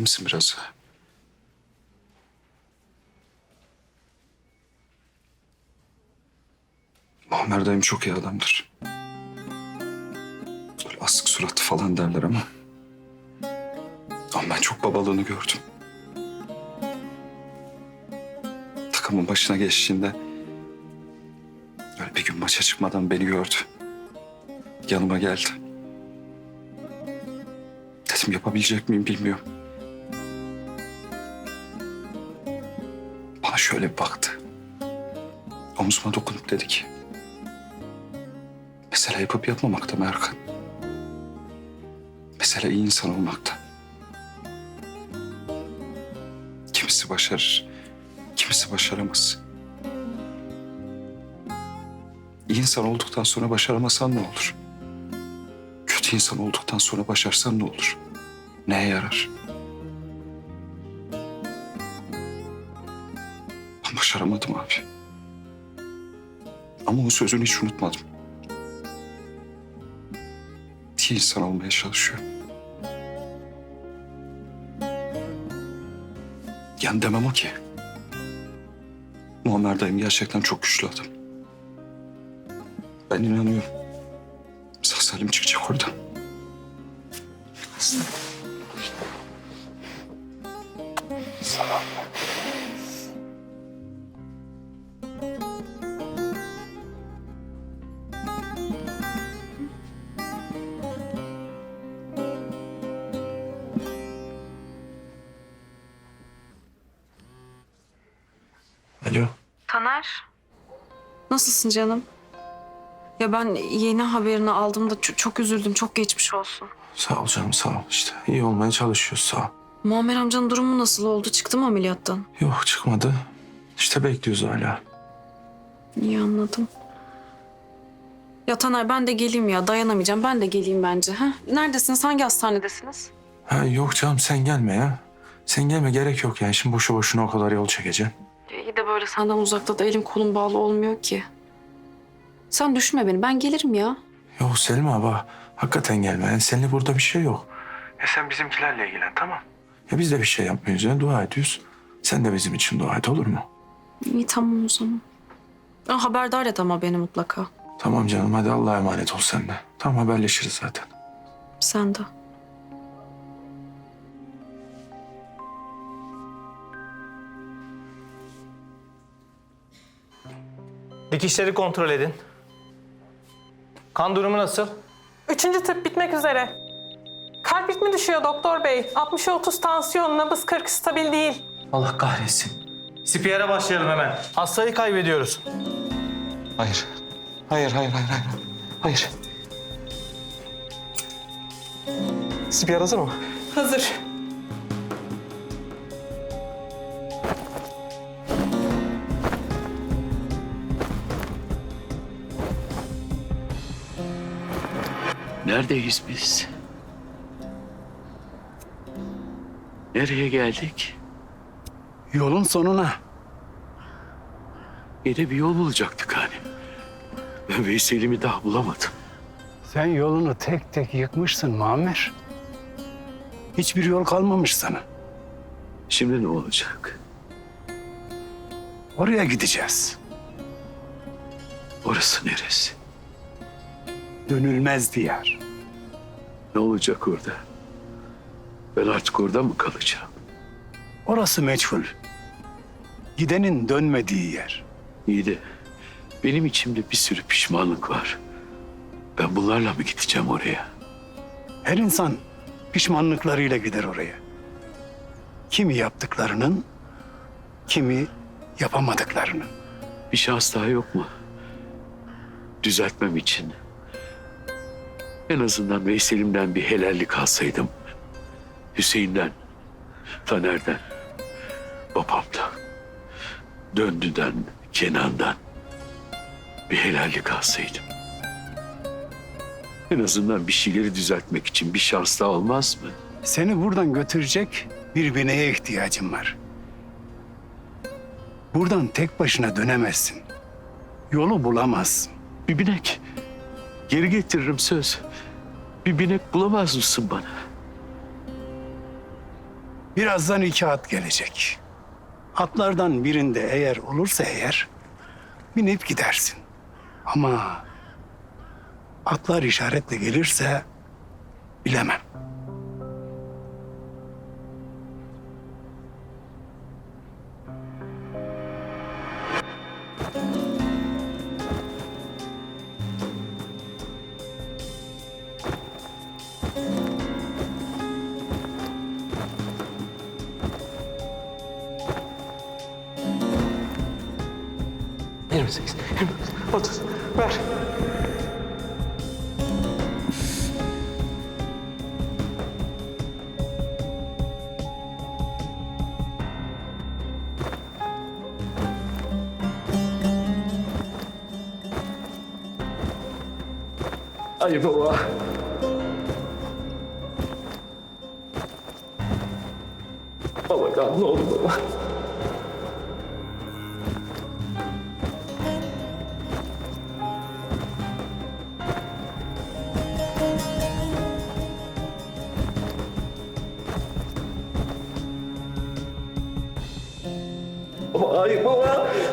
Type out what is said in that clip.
İyi misin biraz? Muammer dayım çok iyi adamdır. Böyle asık suratlı falan derler ama... Ama ben çok babalığını gördüm. Takımın başına geçtiğinde... Öyle bir gün maça çıkmadan beni gördü. Yanıma geldi. Dedim yapabilecek miyim bilmiyorum. Şöyle bir baktı. Omzuma dokunup dedi ki... Mesele yapıp yapmamakta mı Erkan? İyi insan olmakta. Kimisi başarır, kimisi başaramaz. İyi insan olduktan sonra başaramasan ne olur? Kötü insan olduktan sonra başarsan ne olur? Neye yarar? Başaramadım abi. Ama o sözünü hiç unutmadım. İyi insan olmaya çalışıyorum. Yani demem o ki. Muammer dayım gerçekten çok güçlü adam. Ben inanıyorum. Sağ salim çıkacak oradan. Alo. Taner. Nasılsın canım? Ya ben yeni haberini aldığımda ç- çok üzüldüm. Çok geçmiş olsun. Sağ ol canım sağ ol işte. İyi olmaya çalışıyoruz sağ ol. Muammer amcanın durumu nasıl oldu? Çıktı mı ameliyattan? Yok çıkmadı. İşte bekliyoruz hala. İyi anladım. Ya Taner ben de geleyim ya. Dayanamayacağım. Ben de geleyim bence. Ha? Neredesiniz? Hangi hastanedesiniz? Ha, yok canım sen gelme ya. Sen gelme gerek yok yani. Şimdi boşu boşuna o kadar yol çekeceksin. İyi de böyle senden uzakta da elim kolum bağlı olmuyor ki. Sen düşünme beni. Ben gelirim ya. Yok Selim abi hakikaten gelme. Yani seninle burada bir şey yok. Ya sen bizimkilerle ilgilen tamam. Ya biz de bir şey yapmıyoruz ya dua ediyoruz. Sen de bizim için dua et olur mu? İyi tamam o zaman. Ya, haberdar et ama beni mutlaka. Tamam canım hadi Allah'a emanet ol sen de. Tamam haberleşiriz zaten. Sen de. Dikişleri kontrol edin. Kan durumu nasıl? Üçüncü tıp bitmek üzere. Kalp ritmi düşüyor doktor bey. 60'a 30 tansiyon, nabız 40 stabil değil. Allah kahretsin. CPR'e başlayalım hemen. Hastayı kaybediyoruz. Hayır. Hayır, hayır, hayır, hayır. Hayır. CPR hazır mı? Hazır. Neredeyiz biz? Nereye geldik? Yolun sonuna. Yine bir yol bulacaktık hani. Ben Veysel'imi daha bulamadım. Sen yolunu tek tek yıkmışsın Muammer. Hiçbir yol kalmamış sana. Şimdi ne olacak? Oraya gideceğiz. Orası neresi? Dönülmez diyar. Ne olacak orada? Ben artık orada mı kalacağım? Orası meçhul. Gidenin dönmediği yer. İyi de benim içimde bir sürü pişmanlık var. Ben bunlarla mı gideceğim oraya? Her insan pişmanlıklarıyla gider oraya. Kimi yaptıklarının, kimi yapamadıklarının. Bir şans daha yok mu? Düzeltmem için. En azından Veysel'imden bir helallik alsaydım. Hüseyin'den, Taner'den, babamdan, Döndü'den, Kenan'dan bir helallik alsaydım. En azından bir şeyleri düzeltmek için bir şans daha olmaz mı? Seni buradan götürecek bir bineye ihtiyacın var. Buradan tek başına dönemezsin. Yolu bulamazsın. Bir binek. Geri getiririm söz. Bir binek bulamaz mısın bana? Birazdan iki at gelecek. Atlardan birinde eğer olursa eğer binip gidersin. Ama atlar işaretle gelirse bilemem. Otur. Ver. Ayıp baba. Baba kan ne oldu baba? 아이 뭐야?